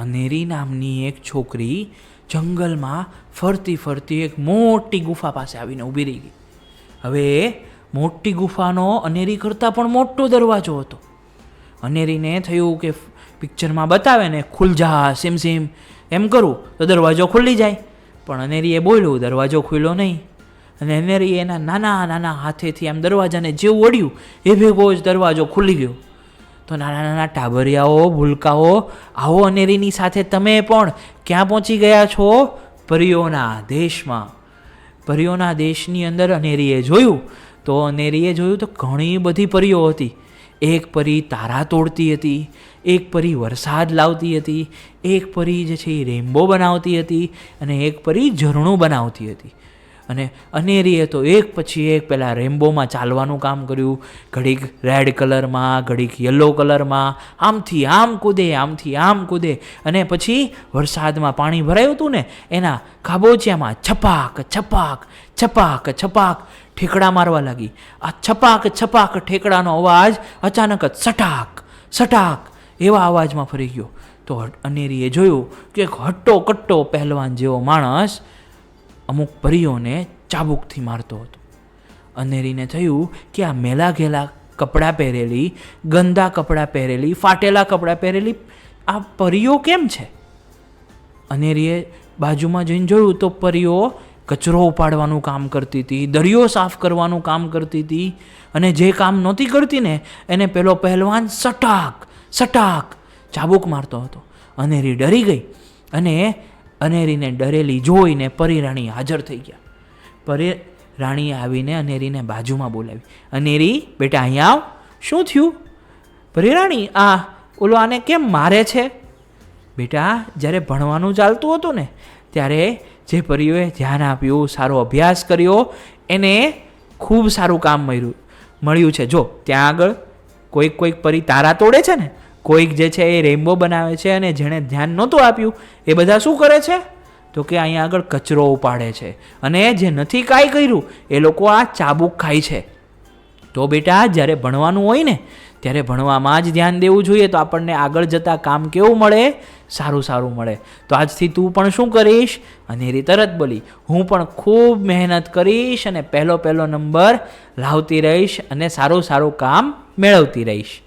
અનેરી નામની એક છોકરી જંગલમાં ફરતી ફરતી એક મોટી ગુફા પાસે આવીને ઊભી રહી ગઈ. હવે મોટી ગુફાનો અનેરી કરતાં પણ મોટો દરવાજો હતો. અનેરીને થયું કે પિક્ચરમાં બતાવે ને, ખુલ જા, સીમ સીમ. એમ કરું, તો દરવાજો ખુલી જાય. પણ અનેરીએ બોલ્યું, દરવાજો ખુલ્યો નહીં. અને અનેરી એના નાના નાના હાથેથી આમ દરવાજાને જેવું વળ્યું, એ ભેગો જ દરવાજો ખુલી ગયો. તો નાના નાના ટાબરિયાઓ, ભૂલકાઓ, આવો અનેરીની સાથે તમે પણ ક્યાં પહોંચી ગયા છો? પરીઓના દેશમાં. પરીઓના દેશની અંદર અનેરીએ જોયું. તો અનેરીએ જોયું તો ઘણી બધી પરીઓ હતી. એક પરી તારા તોડતી હતી, એક પરી વરસાદ લાવતી હતી, એક પરી જે છે એ રેમ્બો બનાવતી હતી અને એક પરી ઝરણું બનાવતી હતી. અને અનેરીએ તો એક પછી એક પેલા રેમ્બોમાં ચાલવાનું કામ કર્યું. ઘડીક રેડ કલરમાં, ઘડીક યલો કલરમાં. આમથી આમ કૂદે, આમથી આમ કૂદે. અને પછી વરસાદમાં પાણી ભરાયું હતું ને, એના ખાબોચિયામાં છપાક છપાક છપાક છપાક ઠેકડા મારવા લાગી. આ છપાક છપાક ઠેકડાનો અવાજ અચાનક જ સટાક સટાક એવા અવાજમાં ફરી ગયો. તો અનેરીએ જોયું કે એક હટ્ટો કટ્ટો પહેલવાન જેવો માણસ અમુક પરીઓને ચાબુકથી મારતો હતો. અનેરીને થયું કે આ મેલા ઘેલા કપડાં પહેરેલી, ગંદા કપડાં પહેરેલી, ફાટેલા કપડાં પહેરેલી, આ પરીઓ કેમ છે? અનેરીએ બાજુમાં જઈને જોયું તો પરીઓ કચરો ઉપાડવાનું કામ કરતી હતી, દરિયો સાફ કરવાનું કામ કરતી હતી અને જે કામ નહોતી કરતી ને, એને પેલો પહેલવાન સટાક સટાક ચાબુક મારતો હતો. અનેરી ડરી ગઈ અને અનેરીને ડરેલી જોઈને પરીરાણી હાજર થઈ ગયા. પરી રાણીએ આવીને અનેરીને બાજુમાં બોલાવી. અનેરી, બેટા, અહીંયા આવ. શું થયું? પરીરાણી, આ ઓલો આને કેમ મારે છે? બેટા, જ્યારે ભણવાનું ચાલતું હતું ને, ત્યારે જે પરીઓએ ધ્યાન આપ્યું, સારો અભ્યાસ કર્યો, એને ખૂબ સારું કામ મળ્યું. મળ્યું છે. જો, ત્યાં આગળ કોઈક કોઈક પરી તારા તોડે છે ને કોઈક જે છે એ રેઇનબો બનાવે છે અને જેણે ધ્યાન નહોતું આપ્યું, એ બધા શું કરે છે? તો કે અહીંયા આગળ કચરો ઉપાડે છે. અને જે નથી કાંઈ કર્યું, એ લોકો આ ચાબુક ખાય છે. તો બેટા, જ્યારે ભણવાનું હોય ને, ત્યારે ભણવામાં જ ધ્યાન દેવું જોઈએ તો આપણને આગળ જતાં કામ કેવું મળે? સારું સારું મળે. તો આજથી તું પણ શું કરીશ? અનેરી તરત બોલી, હું પણ ખૂબ મહેનત કરીશ અને પહેલો પહેલો નંબર લાવતી રહીશ અને સારું સારું કામ મેળવતી રહીશ.